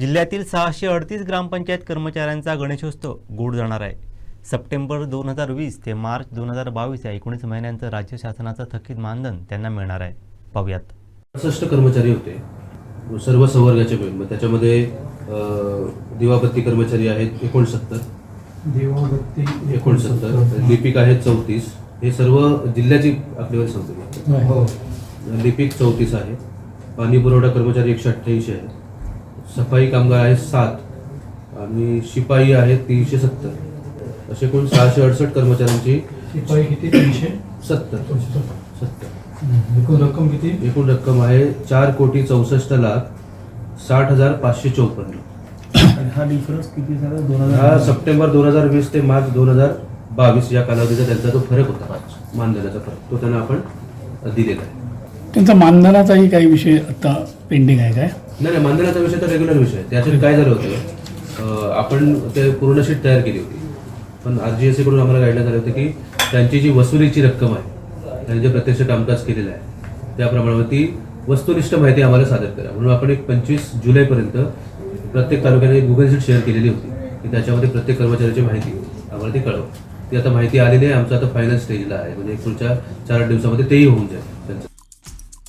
जिल्ह्यातील सहाशे अडतीस ग्रामपंचायत कर्मचाऱ्यांचा गणेशोत्सव गुढ जाणार आहे. सप्टेंबर दोन हजार वीस ते मार्च दोन हजार बावीस या एकोणीस महिन्यांचं राज्य शासनाचं थकीत मानधन त्यांना मिळणार आहे. पाहूयात. सहासष्ट कर्मचारी होते. सर्व संवर्गाचे मिळून मग त्याच्यामध्ये अं, दिवाबत्ती कर्मचारी आहेत एकोणसत्तर. देवाबत्ती एकोणसत्तर. लिपिक आहेत चौतीस. हे सर्व जिल्ह्याची आकडेवारी सांगतो हो. लिपिक चौतीस आहे. पाणी पुरवठा कर्मचारी एकशे अठ्ठ्याऐंशी आहेत सफाई कामगार आहेत सात आणि शिपाई आहेत तीनशे सत्तर. असे एकूण सहाशे अडसष्ट कर्मचाऱ्यांची शिपाई किती? तीनशे? सत्तर. सत्तर. एकूण रक्कम किती? एकूण रक्कम आहे चार कोटी चौसष्ट लाख साठ हजार पाचशे चौपन्न. आणि हा डिफरन्स किती झाला? दोन हा हजार सप्टेंबर दोन हजार वीस ते मार्च दोन हजार बावीस या कालावधीचा त्यांचा जो फरक होता. मानधनाचा फरक. तो त्यांना आपण दिलेला आहे. त्यांचा मानधनाचाही काही विषय आता पेंडिंग आहे काय? नाही नाही मानधनाचा विषय तर रेग्युलर विषय आहे. त्याच्यात काय झालं होतं आपण ते पूर्ण शीट तयार केली होती. पण आर जी एस सीकडून आम्हाला गाईडलाईन झालं होतं की त्यांची जी वसुलीची रक्कम आहे त्यांनी जे प्रत्यक्ष कामकाज केलेलं आहे त्याप्रमाणे ती वस्तुनिष्ठ माहिती आम्हाला सादर करा. म्हणून आपण एक पंचवीस जुलैपर्यंत प्रत्येक तालुक्याने एक गुगल शीट शेअर केलेली होती की त्याच्यामध्ये प्रत्येक कर्मचाऱ्याची माहिती आम्हाला ती कळव. ती आता माहिती आलेली आहे आमचं आता फायनल स्टेजला आहे. म्हणजे पुढच्या चार आठ दिवसामध्ये तेही होऊन जाईल.